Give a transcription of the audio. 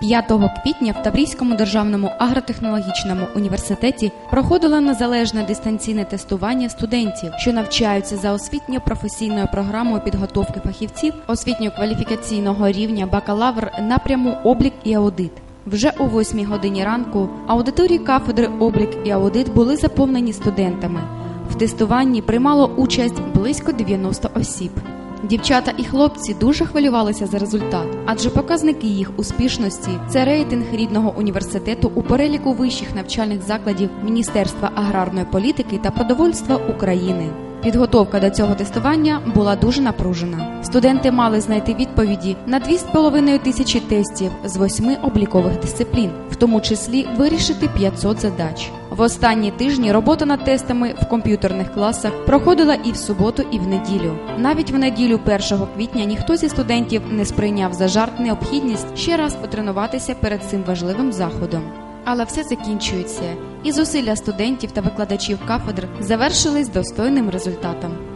5 квітня в Таврійському державному агротехнологічному університеті проходило незалежне дистанційне тестування студентів, що навчаються за освітньо-професійною програмою підготовки фахівців освітньо-кваліфікаційного рівня бакалавр напряму облік і аудит. Вже о 8 годині ранку аудиторії кафедри облік і аудит були заповнені студентами. В тестуванні приймало участь близько 90 осіб. Дівчата і хлопці дуже хвилювалися за результат, адже показники їх успішності це рейтинг рідного університету у переліку вищих навчальних закладів Міністерства аграрної політики та продовольства України. Підготовка до цього тестування була дуже напружена. Студенти мали знайти відповіді на 2,5 тисячі тестів з восьми облікових дисциплін, в тому числі вирішити 500 задач. В останні тижні робота над тестами в комп'ютерних класах проходила і в суботу, і в неділю. Навіть в неділю 1 квітня ніхто зі студентів не сприйняв за жарт необхідність ще раз потренуватися перед цим важливим заходом. Але все закінчується, і зусилля студентів та викладачів кафедр завершились достойним результатом.